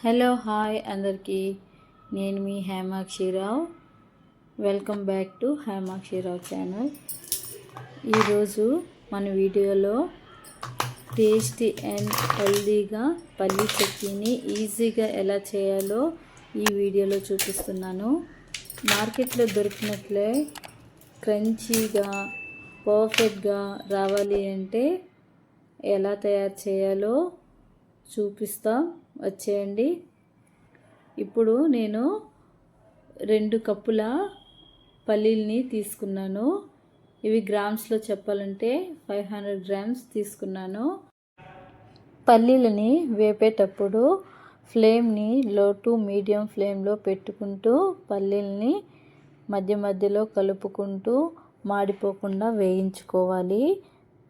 Hello hi అందరికీ. నేను మీ Hemakshi Rao. Welcome back to Hemakshi Rao channel. ఈరోజు మన వీడియోలో టేస్టీ అండ్ హెల్దీగా పల్లి చట్నీని ఈజీగా ఎలా చేయాలో ఈ వీడియోలో చూపిస్తున్నాను. మార్కెట్లో దొరికినట్లే క్రంచీగా పర్ఫెక్ట్గా రావాలి అంటే ఎలా తయారు చేయాలో చూపిస్తా. వచ్చేయండి. ఇప్పుడు నేను రెండు కప్పుల పల్లీల్ని తీసుకున్నాను. ఇవి గ్రామ్స్లో చెప్పాలంటే ఫైవ్ హండ్రెడ్ గ్రామ్స్ తీసుకున్నాను. పల్లీలని వేపేటప్పుడు ఫ్లేమ్ని లో టు మీడియం ఫ్లేమ్లో పెట్టుకుంటూ పల్లీల్ని మధ్య మధ్యలో కలుపుకుంటూ మాడిపోకుండా వేయించుకోవాలి.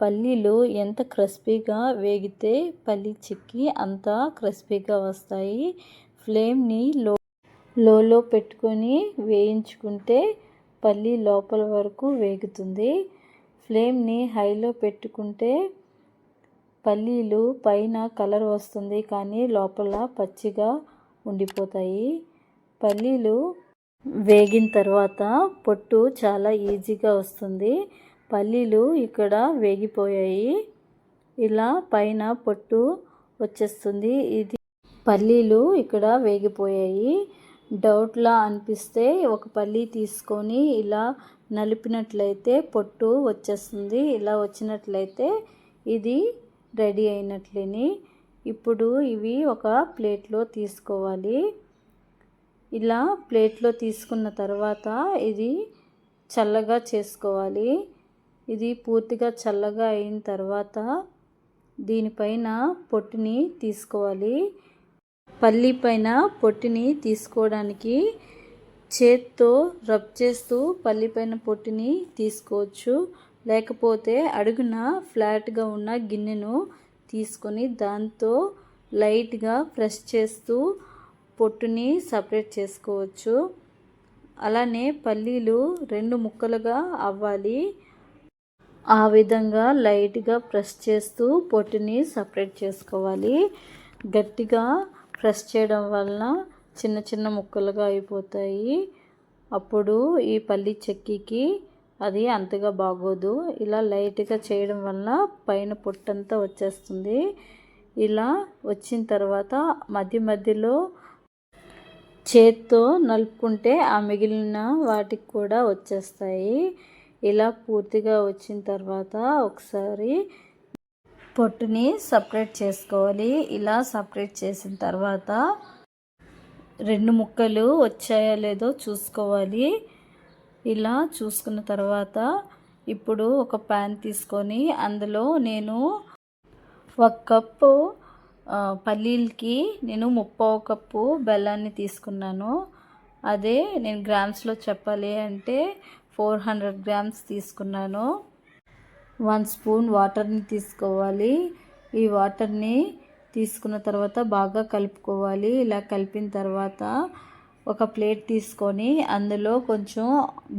పల్లీలు ఎంత క్రిస్పీగా వేగితే పల్లి చిక్కి అంత క్రిస్పీగా వస్తాయి. ఫ్లేమ్ని లో లోలో పెట్టుకొని వేయించుకుంటే పల్లి లోపల వరకు వేగుతుంది. ఫ్లేమ్ని హైలో పెట్టుకుంటే పల్లీలు పైన కలర్ వస్తుంది కానీ లోపల పచ్చిగా ఉండిపోతాయి. పల్లీలు వేగిన తర్వాత పొట్టు చాలా ఈజీగా వస్తుంది. పల్లీలు ఇక్కడ వేగిపోయాయి. ఇలా పైన పొట్టు వచ్చేస్తుంది. ఇది పల్లీలు ఇక్కడ వేగిపోయాయి. డౌట్లా అనిపిస్తే ఒక పల్లీ తీసుకొని ఇలా నలిపినట్లయితే పొట్టు వచ్చేస్తుంది. ఇలా వచ్చినట్లయితే ఇది రెడీ అయినట్లేని. ఇప్పుడు ఇవి ఒక ప్లేట్లో తీసుకోవాలి. ఇలా ప్లేట్లో తీసుకున్న తర్వాత ఇది చల్లగా చేసుకోవాలి. ఇది పూర్తిగా చల్లగా అయిన తర్వాత దీనిపైన పొట్టుని తీసుకోవాలి. పల్లి పైన పొట్టుని తీసుకోవడానికి చేత్తో రబ్ చేస్తూ పల్లి పైన పొట్టుని తీసుకోవచ్చు. లేకపోతే అడుగున ఫ్లాట్గా ఉన్న గిన్నెను తీసుకొని దాంతో లైట్గా ప్రెస్ చేస్తూ పొట్టుని సపరేట్ చేసుకోవచ్చు. అలానే పల్లీలు రెండు ముక్కలుగా అవ్వాలి. ఆ విధంగా లైట్గా ప్రెస్ చేస్తూ పొట్టుని సపరేట్ చేసుకోవాలి. గట్టిగా ప్రెస్ చేయడం వలన చిన్న చిన్న ముక్కలుగా అయిపోతాయి. అప్పుడు ఈ పల్లి చెక్కికి అది అంతగా బాగోదు. ఇలా లైట్గా చేయడం వల్ల పైన పొట్టంతా వచ్చేస్తుంది. ఇలా వచ్చిన తర్వాత మధ్య మధ్యలో చేత్తో నలుపుకుంటే ఆ మిగిలిన వాటికి కూడా వచ్చేస్తాయి. ఇలా పూర్తిగా వచ్చిన తర్వాత ఒకసారి పొట్టుని సపరేట్ చేసుకోవాలి. ఇలా సపరేట్ చేసిన తర్వాత రెండు ముక్కలు వచ్చాయో లేదో చూసుకోవాలి. ఇలా చూసుకున్న తర్వాత ఇప్పుడు ఒక ప్యాన్ తీసుకొని అందులో నేను ఒక కప్పు పల్లీలకి నేను ముప్పావు కప్పు బెల్లాన్ని తీసుకున్నాను. అదే నేను గ్రామ్స్లో చెప్పాలి అంటే ఫోర్ హండ్రెడ్ గ్రామ్స్ తీసుకున్నాను. వన్ స్పూన్ వాటర్ని తీసుకోవాలి. ఈ వాటర్ని తీసుకున్న తర్వాత బాగా కలుపుకోవాలి. ఇలా కలిపిన తర్వాత ఒక ప్లేట్ తీసుకొని అందులో కొంచెం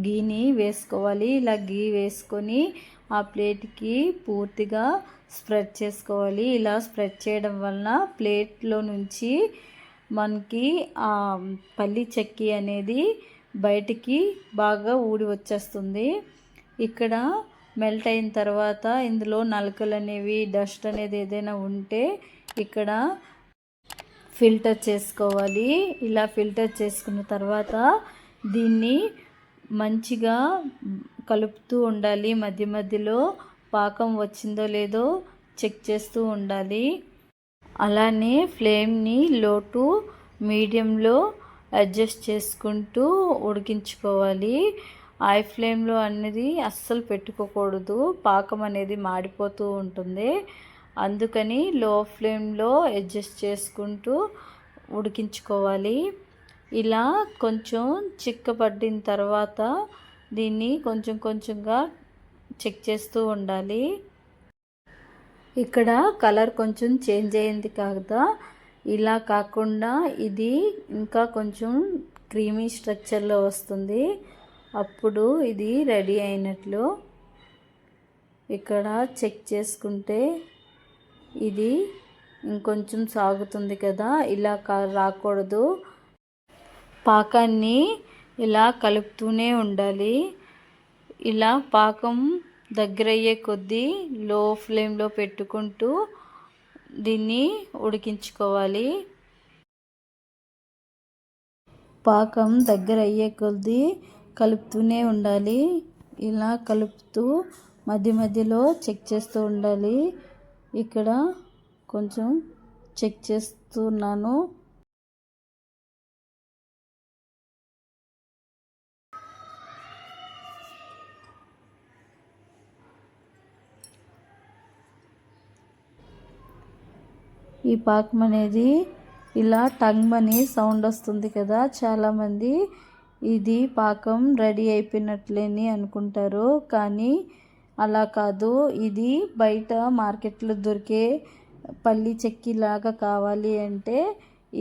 గీని వేసుకోవాలి. ఇలా గీ వేసుకొని ఆ ప్లేట్కి పూర్తిగా స్ప్రెడ్ చేసుకోవాలి. ఇలా స్ప్రెడ్ చేయడం వలన ప్లేట్లో నుంచి మనకి ఆ పల్లి చెక్కి అనేది బయటికి బాగా ఊడి వచ్చేస్తుంది. ఇక్కడ మెల్ట్ అయిన తర్వాత ఇందులో నలకలు అనేవి డస్ట్ అనేది ఏదైనా ఉంటే ఇక్కడ ఫిల్టర్ చేసుకోవాలి. ఇలా ఫిల్టర్ చేసుకున్న తర్వాత దీన్ని మంచిగా కలుపుతూ ఉండాలి. మధ్య మధ్యలో పాకం వచ్చిందో లేదో చెక్ చేస్తూ ఉండాలి. అలానే ఫ్లేమ్ని లో టు మీడియంలో అడ్జస్ట్ చేసుకుంటూ ఉడికించుకోవాలి. హై ఫ్లేమ్లో అనేది అస్సలు పెట్టుకోకూడదు. పాకం అనేది మాడిపోతూ ఉంటుంది. అందుకని లో ఫ్లేమ్లో అడ్జస్ట్ చేసుకుంటూ ఉడికించుకోవాలి. ఇలా కొంచెం చిక్కబడిన తర్వాత దీన్ని కొంచెం కొంచెంగా చెక్ చేస్తూ ఉండాలి. ఇక్కడ కలర్ కొంచెం చేంజ్ అయింది కాదా. ఇలా కాకుండా ఇది ఇంకా కొంచెం క్రీమీ స్ట్రక్చర్లో వస్తుంది. అప్పుడు ఇది రెడీ అయినట్లు ఇక్కడ చెక్ చేసుకుంటే ఇది ఇంకొంచెం సాగుతుంది కదా ఇలా రాకూడదు. పాకాన్ని ఇలా కలుపుతూనే ఉండాలి. ఇలా పాకం దగ్గరయ్యే కొద్దీ లో ఫ్లేమ్లో పెట్టుకుంటూ దీన్ని ఉడికించుకోవాలి. పాకం దగ్గర అయ్యే కొద్దీ కలుపుతూనే ఉండాలి. ఇలా కలుపుతూ మధ్య మధ్యలో చెక్ చేస్తూ ఉండాలి. ఇక్కడ కొంచెం చెక్ చేస్తున్నాను. ఈ పాకం అనేది ఇలా టంగ్ అని సౌండ్ వస్తుంది కదా చాలామంది ఇది పాకం రెడీ అయిపోయినట్లేని అనుకుంటారు. కానీ అలా కాదు. ఇది బయట మార్కెట్లో దొరికే పల్లి చెక్కిలాగా కావాలి అంటే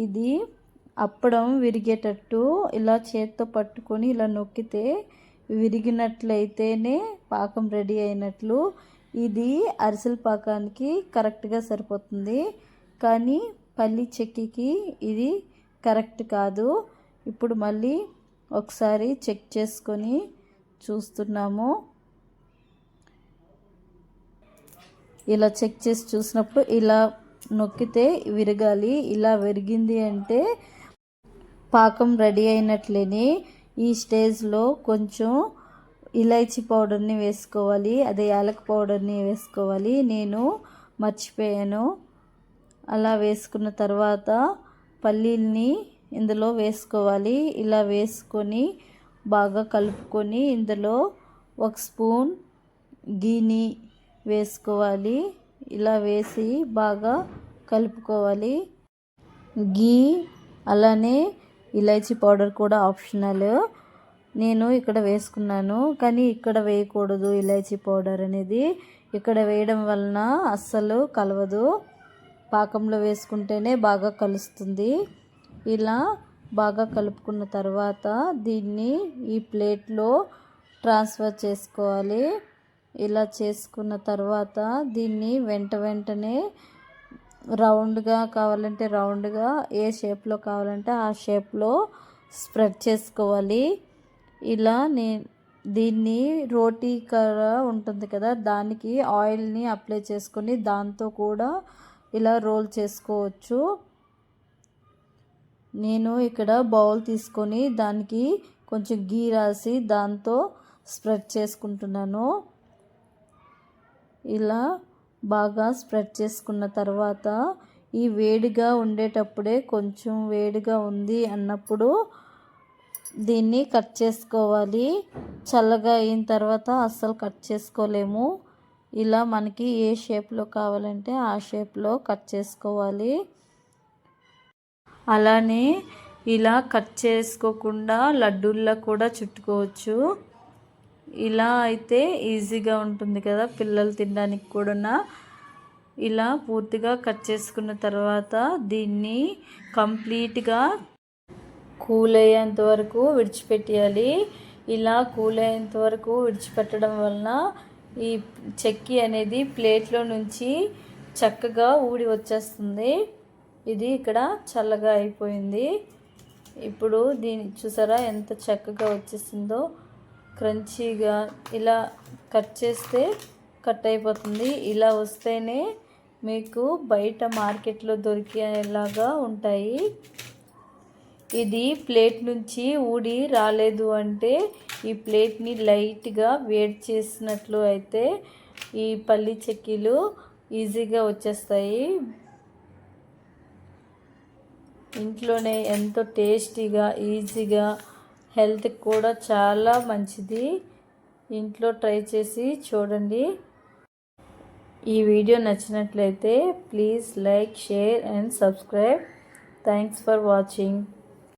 ఇది అప్పడం విరిగేటట్టు ఇలా చేత్తో పట్టుకొని ఇలా నొక్కితే విరిగినట్లయితేనే పాకం రెడీ అయినట్లు. ఇది అరిసెల పాకానికి కరెక్ట్గా సరిపోతుంది. కానీ పల్లి చెక్కికి ఇది కరెక్ట్ కాదు. ఇప్పుడు మళ్ళీ ఒకసారి చెక్ చేసుకొని చూస్తున్నాము. ఇలా చెక్ చేసి చూసినప్పుడు ఇలా నొక్కితే విరగాలి ఇలా విరిగింది అంటే పాకం రెడీ అయినట్లేని. ఈ స్టేజ్లో కొంచెం ఇలైచి పౌడర్ని వేసుకోవాలి అదే యాలక్ పౌడర్ని వేసుకోవాలి. నేను మర్చిపోయాను. అలా వేసుకున్న తర్వాత పల్లీల్ని ఇందులో వేసుకోవాలి. ఇలా వేసుకొని బాగా కలుపుకొని ఇందులో ఒక స్పూన్ గీని వేసుకోవాలి. ఇలా వేసి బాగా కలుపుకోవాలి. గీ అలానే ఇలాచీ పౌడర్ కూడా ఆప్షనల్. నేను ఇక్కడ వేసుకున్నాను. కానీ ఇక్కడ వేయకూడదు ఇలాచీ పౌడర్ అనేది. ఇక్కడ వేయడం వలన అస్సలు కలవదు. పాకంలో వేసుకుంటేనే బాగా కలుస్తుంది. ఇలా బాగా కలుపుకున్న తర్వాత దీన్ని ఈ ప్లేట్లో ట్రాన్స్ఫర్ చేసుకోవాలి. ఇలా చేసుకున్న తర్వాత దీన్ని వెంట వెంటనే రౌండ్గా కావాలంటే రౌండ్గా ఏ షేప్లో కావాలంటే ఆ షేప్లో స్ప్రెడ్ చేసుకోవాలి. ఇలా నే దీన్ని రోటీ కర్ర ఉంటుంది కదా దానికి ఆయిల్ని అప్లై చేసుకొని దాంతో కూడా ఇలా రోల్ చేసుకోవచ్చు. నేను ఇక్కడ బౌల్ తీసుకొని దానికి కొంచెం గీ రాసి దాంతో స్ప్రెడ్ చేసుకుంటున్నాను. ఇలా బాగా స్ప్రెడ్ చేసుకున్న తర్వాత ఈ వేడిగా ఉండేటప్పుడే కొంచెం వేడిగా ఉంది అన్నప్పుడు దీన్ని కట్ చేసుకోవాలి. చల్లగా అయిన తర్వాత అస్సలు కట్ చేసుకోలేము. ఇలా మనకి ఏ షేప్లో కావాలంటే ఆ షేప్లో కట్ చేసుకోవాలి. అలానే ఇలా కట్ చేసుకోకుండా లడ్డూల్లో కూడా చుట్టుకోవచ్చు. ఇలా అయితే ఈజీగా ఉంటుంది కదా పిల్లలు తినడానికి కూడా ఇలా పూర్తిగా కట్ చేసుకున్న తర్వాత దీన్ని కంప్లీట్గా కూల్ అయ్యేంత వరకు విడిచిపెట్టేయాలి. ఇలా కూల్ అయ్యేంత వరకు విడిచిపెట్టడం వలన ఈ చెక్కి అనేది ప్లేట్లో నుంచి చక్కగా ఊడి వచ్చేస్తుంది. ఇది ఇక్కడ చల్లగా అయిపోయింది. ఇప్పుడు దీన్ని చూసారా ఎంత చక్కగా వచ్చేసిందో. క్రంచీగా ఇలా కట్ చేస్తే కట్ అయిపోతుంది. ఇలా వస్తేనే మీకు బయట మార్కెట్లో దొరికేలాగా ఉంటాయి. ఇది ప్లేట్ నుంచి ఊడి రాలేదు అంటే ఈ ప్లేట్ని లైట్గా వేడి చేసినట్లు అయితే ఈ పల్లి చెక్కీలు ఈజీగా వచ్చేస్తాయి. ఇంట్లోనే ఎంతో టేస్టీగా ఈజీగా హెల్త్కి కూడా చాలా మంచిది. ఇంట్లో ట్రై చేసి చూడండి. ఈ వీడియో నచ్చినట్లయితే please like share and subscribe. Thanks for watching.